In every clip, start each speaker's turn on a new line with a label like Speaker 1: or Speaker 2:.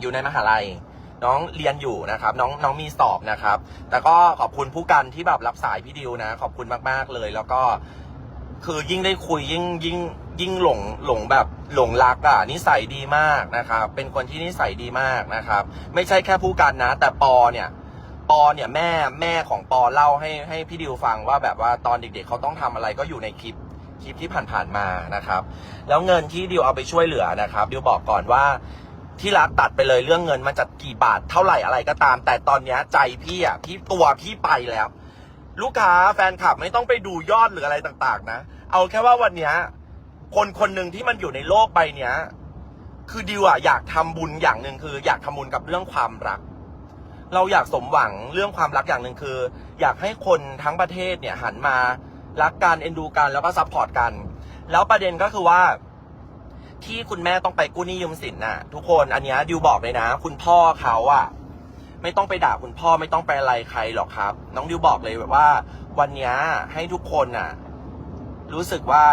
Speaker 1: อยู่ในมหาลัย น้องเรียนอยู่นะครับ น้องน้องมีสอบนะครับ แต่ก็ขอบคุณผู้กันที่แบบรับสายพี่ดิวนะ ขอบคุณมาก ๆ เลย แล้วก็คือยิ่งได้คุยยิ่งยิ่งยิ่งหลงหลงแบบหลงรักอะนิสัยดีมากนะครับ เป็นคนที่นิสัยดีมากนะครับ ไม่ใช่แค่ผู้กันนะ แต่ปอเนี่ยปอเนี่ยแม่แม่ของปอเล่าให้ให้พี่ดิวฟังว่าแบบว่าตอนเด็กๆเขาต้องทำอะไรก็อยู่ในคลิปคลิปที่ผ่านๆมานะครับ แล้วเงินที่ดิวเอาไปช่วยเหลือนะครับดิวบอกก่อนว่า ที่รักตัดไปเลยเรื่องเงินมันจะกี่บาทเท่าไหร่อะไรก็ตาม แต่ตอนเนี้ยใจพี่อะพี่ตัวพี่ไปแล้ว ลูกค้าแฟนคลับไม่ต้องไปดูยอดหรืออะไรต่างๆ นะ เอาแค่ว่าวันเนี้ยคนคนหนึ่งที่มันอยู่ในโลกใบเนี้ย คือดิวอะอยากทำบุญอย่างหนึ่งคือ อยากทำบุญกับเรื่องความรัก เราอยากสมหวังเรื่องความรักอย่างหนึ่งคือ อยากให้คนทั้งประเทศเนี่ยหันมารักกันเอ็นดูกันแล้วก็ซัพพอร์ตกัน แล้วประเด็นก็คือว่า ที่คุณแม่ต้องไปกู้หนี้ยืมสินน่ะ ทุกคนอันเนี้ยดิวบอกเลยนะ คุณพ่อเขาอะไม่ต้องไปด่าคุณพ่อไม่ต้องไปอะไรใครหรอกครับ น้องดิวบอกเลยแบบว่า วันเนี้ยให้ทุกคนน่ะ รู้สึกว่า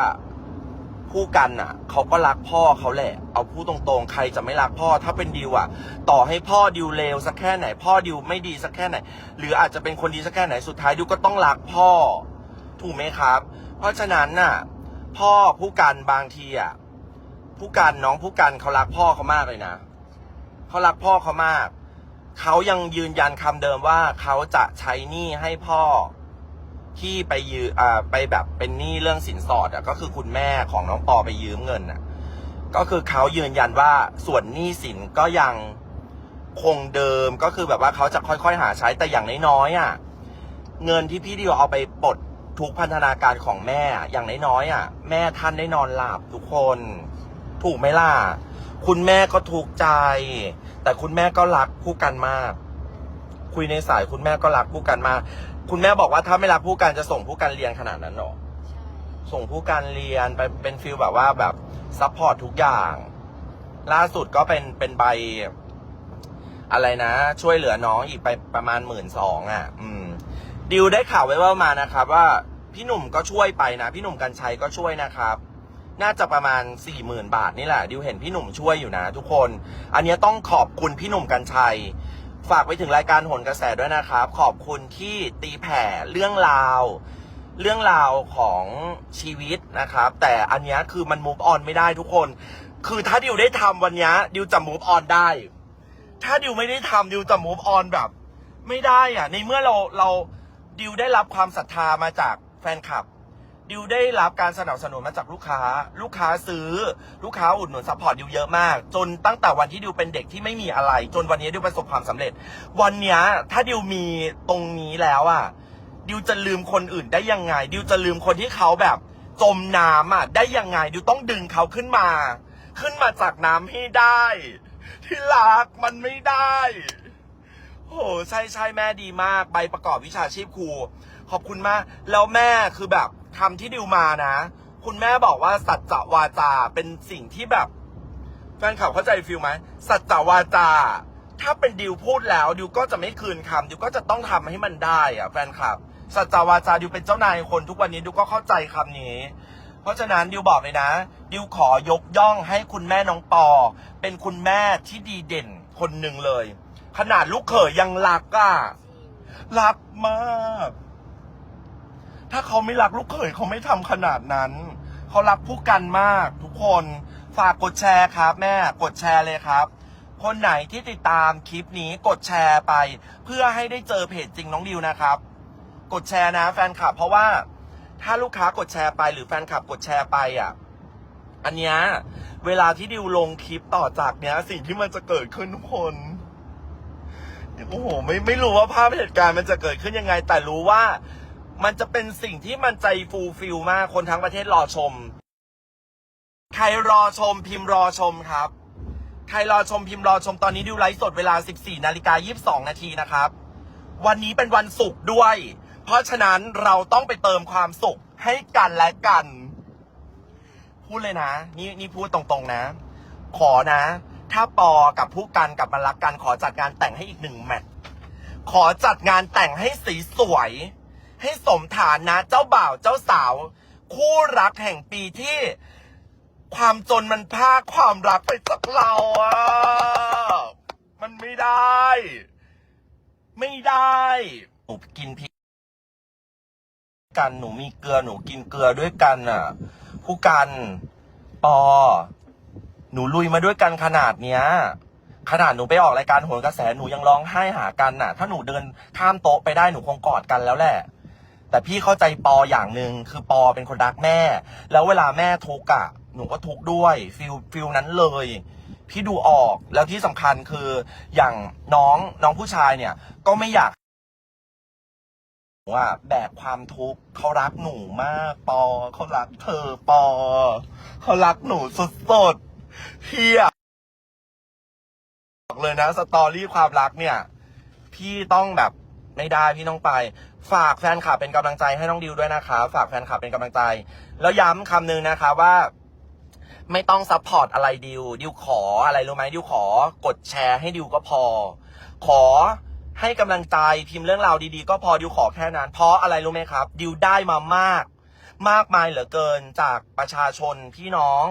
Speaker 1: ผู้กันน่ะเขาก็รักพ่อเขาแหละ เอาพูดตรงๆ ใครจะไม่รักพ่อ ถ้าเป็นดิวอะต่อให้พ่อดิวเลวสักแค่ไหน พ่อดิวไม่ดีสักแค่ไหน หรืออาจจะเป็นคนดีสักแค่ไหนสุดท้ายดิวก็ต้องรักพ่อ ถูกไหมครับ เพราะฉะนั้นน่ะ พ่อผู้กันบางทีอะ ผู้กันน้องผู้กันเขารักพ่อเขามากเลยนะเขารักพ่อเขามาก เขายังยืนยันคำเดิมว่าเขาจะใช้หนี้ให้พ่อที่ไปยืมอ่าไปแบบเป็นหนี้เรื่องสินสอดอะก็คือคุณแม่ของน้องปอไปยืมเงินอะ ก็คือเขายืนยันว่าส่วนหนี้สินก็ยังคงเดิมก็คือแบบว่าเขาจะค่อยๆ หาใช้แต่อย่างน้อยๆอะ เงินที่พี่ดิวเอาไปปลดทุกพันธนาการของแม่อะอย่างน้อยๆอะ แม่ท่านได้นอนหลับทุกคน ถูกไหมล่ะ คุณแม่ก็ถูกใจ แต่คุณแม่ก็รักผู้กันมาก คุยในสายคุณแม่ก็รักผู้กันมาก คุณแม่บอกว่าถ้าไม่รักผู้กันจะส่งผู้กันเรียนขนาดนั้นหรอ
Speaker 2: ใช่
Speaker 1: ส่งผู้การเรียนไปเป็นฟิลแบบว่าแบบซัพพอร์ตทุกอย่าง ล่าสุดก็เป็นเป็นใบ อะไรนะ ช่วยเหลือน้องอีกไปประมาณหมื่นสองอะ อืม ดิวได้ข่าวไว้ว่ามานะครับ ว่าพี่หนุ่มก็ช่วยไปนะ พี่หนุ่มกัญชัยก็ช่วยนะครับ น่าจะประมาณสี่หมื่นบาทนี่แหละ ดิวเห็นพี่หนุ่มช่วยอยู่นะทุกคน อันนี้ต้องขอบคุณพี่หนุ่มกัญชัย ฝากไปถึงรายการโหนกระแสด้วยนะครับ ขอบคุณที่ตีแผ่เรื่องราว เรื่องราวของชีวิตนะครับ แต่อันนี้คือมัน move on ไม่ได้ทุกคน คือถ้าดิวได้ทำวันนี้ดิวจะ move on ได้ ถ้าดิวไม่ได้ทำดิวจะ move on แบบ ไม่ได้อะในเมื่อเราเราดิวได้รับความศรัทธามาจากแฟนคลับ ดิวได้รับการสนับสนุนมาจากลูกค้า ลูกค้าซื้อ ลูกค้าอุดหนุนซัพพอร์ตดิวเยอะมาก จนตั้งแต่วันที่ดิวเป็นเด็กที่ไม่มีอะไร จนวันนี้ดิวประสบความสำเร็จ วันนี้ถ้าดิวมีตรงนี้แล้วอะดิวจะลืมคนอื่นได้ยังไง ดิวจะลืมคนที่เขาแบบ จมน้ำอะได้ยังไง ดิวต้องดึงเขาขึ้นมา ขึ้นมาจากน้ำให้ได้ ที่รักมันไม่ได้โอ้โหใช่ใช่แม่ดีมาก ใบประกอบวิชาชีพครู ขอบคุณมาก แล้วแม่คือแบบ ทำที่ดิวมานะ คุณแม่บอกว่าสัจจวาจาเป็นสิ่งที่แบบแฟนคลับเข้าใจฟิลไหมสัจจวาจา ถ้าเป็นดิวพูดแล้วดิวก็จะไม่คืนคำดิวก็จะต้องทำให้มันได้อะแฟนคลับ สัจจวาจาดิวเป็นเจ้านายคนทุกวันนี้ดิวก็เข้าใจคำนี้ เพราะฉะนั้นดิวบอกเลยนะ ดิวขอยกย่องให้คุณแม่น้องปอ เป็นคุณแม่ที่ดีเด่นคนหนึ่งเลย ขนาดลูกเขยยังรักอะ
Speaker 2: รั
Speaker 1: กมาก ถ้าเขาไม่รักลูกเขยเขาไม่ทำขนาดนั้น เขารักผู้กันมาก ทุกคนฝากกดแชร์ครับ แม่กดแชร์เลยครับ คนไหนที่ติดตามคลิปนี้กดแชร์ไป เพื่อให้ได้เจอเพจจริงน้องดิวนะครับ กดแชร์นะแฟนคลับ เพราะว่าถ้าลูกค้ากดแชร์ไปหรือแฟนคลับกดแชร์ไปอะอันเนี้ยเวลาที่ดิวลงคลิปต่อจากเนี้ย สิ่งที่มันจะเกิดขึ้นทุกคนโอ้โหไม่ไม่รู้ว่าภาพเหตุการณ์มันจะเกิดขึ้นยังไง แต่รู้ว่า มันจะเป็นสิ่งที่มันใจฟูลฟิลมาก คนทั้งประเทศรอชม ใครรอชมพิมพ์รอชมครับ ใครรอชมพิมพ์รอชมตอนนี้ดิวไลฟ์สดเวลา 14นาฬิกา22 นาทีนะครับ วันนี้เป็นวันศุกร์ด้วย เพราะฉะนั้นเราต้องไปเติมความสุขให้กันและกัน พูดเลยนะ นี่นี่พูดตรงๆนะ ขอนะ ถ้าปอกับผู้กันกลับมารักกัน ขอจัดงานแต่งให้อีกหนึ่งแมตช์ขอจัดงานแต่งให้สีสวย ให้สมฐานนะเจ้าบ่าวเจ้าสาว คู่รักแห่งปีที่ ความจนมันพาความรักไปจากเราอะไม่ได้หนูกินพริกกันหนูมีเกลือหนูกินเกลือด้วยกันอะ ผู้กันปอ หนูลุยมาด้วยกันขนาดเนี้ยขนาดหนูไปออกรายการโหนกระแสหนูยังร้องไห้หากันน่ะ ถ้าหนูเดินข้ามโต๊ะไปได้หนูคงกอดกันแล้วแหละ แต่พี่เข้าใจปออย่างหนึ่งคือปอเป็นคนรักแม่ แล้วเวลาแม่ทุกข์อะหนูก็ทุกข์ด้วยฟิลฟิลนั้นเลย พี่ดูออกแล้วที่สำคัญคืออย่างน้องน้องผู้ชายเนี่ย ก็ไม่อยากว่าแบกความทุกข์เขารักหนูมากปอเขารักเธอปอเขารักหนูสุดๆพี่อะบอกเลยนะ สตอรี่ความรักเนี่ย พี่ต้องแบบ ไม่ได้พี่ต้องไป ฝากแฟนคลับเป็นกำลังใจให้น้องดิวด้วยนะคะ ฝากแฟนคลับเป็นกำลังใจ แล้วย้ำคำนึงนะคะว่าไม่ต้องซัพพอร์ตอะไรดิว ดิวขออะไรรู้ไหมดิวขอกดแชร์ให้ดิวก็พอ ขอให้กำลังใจพิมพ์เรื่องราวดีๆ ก็พอดิวขอแค่นั้น เพราะอะไรรู้ไหมครับ ดิวได้มามาก มากมายเหลือเกินจากประชาชนพี่น้อง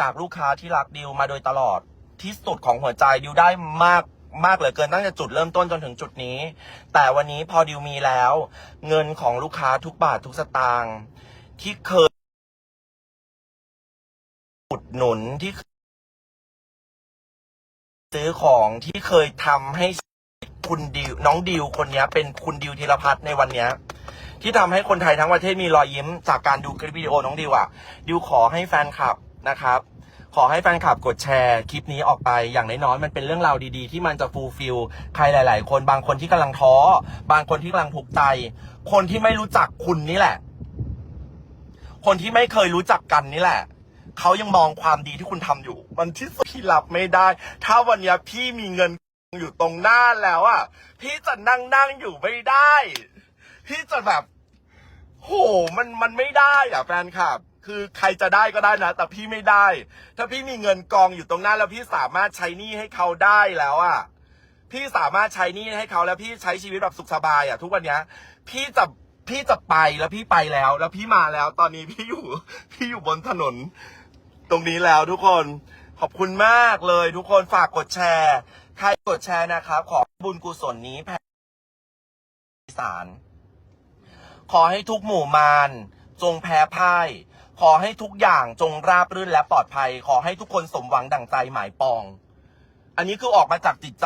Speaker 1: จากลูกค้าที่รักดิวมาโดยตลอดที่สุดของหัวใจดิวได้มาก มากเหลือเกินตั้งแต่จุดเริ่มต้นจนถึงจุดนี้ แต่วันนี้พอดิวมีแล้ว เงินของลูกค้าทุกบาททุกสตางค์ที่เคยอุดหนุนที่ซื้อของที่เคยทำให้คุณดิวน้องดิวคนนี้เป็นคุณดิวธีรพัฒน์ในวันนี้ที่ทำให้คนไทยทั้งประเทศมีรอยยิ้มจากการดูคลิปวิดีโอน้องดิวอะ ดิวขอให้แฟนคลับนะครับ ขอให้แฟนคลับกดแชร์คลิปนี้ออกไปอย่างน้อยๆมันเป็นเรื่องราวดีๆ ที่มันจะฟูลฟิลใครหลาย ๆ คนบางคนที่กำลังท้อ บางคนที่กำลังทุกข์ใจ คนที่ไม่รู้จักคุณนี่แหละ คนที่ไม่เคยรู้จักกันนี่แหละเขายังมองความดีที่คุณทำอยู่ มันที่สุดพี่รับไม่ได้ ถ้าวันนี้พี่มีเงินอยู่ตรงหน้าแล้วอะพี่จะนั่งนั่งอยู่ไม่ได้ พี่จะแบบโหมันมันไม่ได้อะแฟนคลับ คือใครจะได้ก็ได้นะ แต่พี่ไม่ได้ ถ้าพี่มีเงินกองอยู่ตรงหน้าแล้วพี่สามารถใช้หนี้ให้เขาได้แล้วอะพี่สามารถใช้หนี้ให้เขาแล้วพี่ใช้ชีวิตแบบสุขสบายอะ ทุกวันเนี้ย พี่จะพี่จะไปแล้วพี่ไปแล้ว แล้วพี่มาแล้ว ตอนนี้พี่อยู่ พี่อยู่บนถนน ตรงนี้แล้วทุกคนขอบคุณมากเลยทุกคนฝากกดแชร์ ใครกดแชร์นะครับ ขอบุญกุศลนี้แผ่สารขอให้ทุกหมู่มารจงแพ้พ่าย ขอให้ทุกอย่างจงราบรื่นและปลอดภัย ขอให้ทุกคนสมหวังดั่งใจหมายปอง อันนี้คือออกมาจากจิตใจ